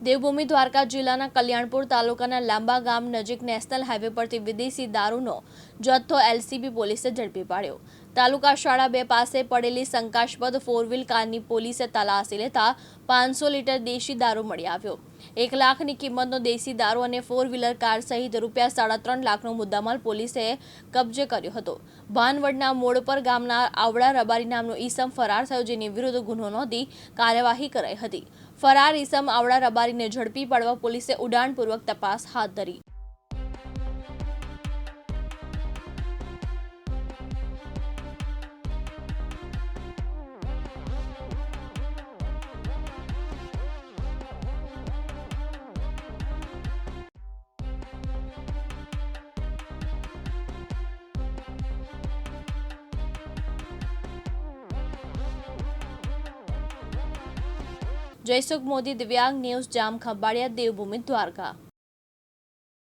દેવભૂમિ દ્વારકા જિલ્લાના કલ્યાણપુર તાલુકાના લાંબા ગામ નજીક નેશનલ હાઈવે પરથી વિદેશી દારૂનો જથ્થો એલસીબી પોલીસે ઝડપી પાડ્યો. તાલુકા શાળા બે પાસે પડેલી શંકાસ્પદ ફોર વ્હીલ કારની પોલીસે તલાસી લેતા પાંચસો લીટર દેશી દારૂ મળી આવ્યો. એક લાખની કિંમતનો દેશી દારૂ અને ફોર વ્હીલર કાર સહિત રૂપિયા સાડા ત્રણ લાખનો મુદ્દામાલ પોલીસે કબજે કર્યો હતો. ભાનવડના મોડપર ગામના આવડા રબારી નામનો ઈસમ ફરાર થયો જેની વિરુદ્ધ ગુનો નોંધી કાર્યવાહી કરાઈ હતી. ફરાર ઈસમ આવડા રબારીને ઝડપી પાડવા પોલીસે ઉડાણપૂર્વક તપાસ હાથ ધરી. જયસુખ મોદી દિવ્યાંગ ન્યૂઝ જામ ખંભાળિયા દેવભૂમિ દ્વારકા.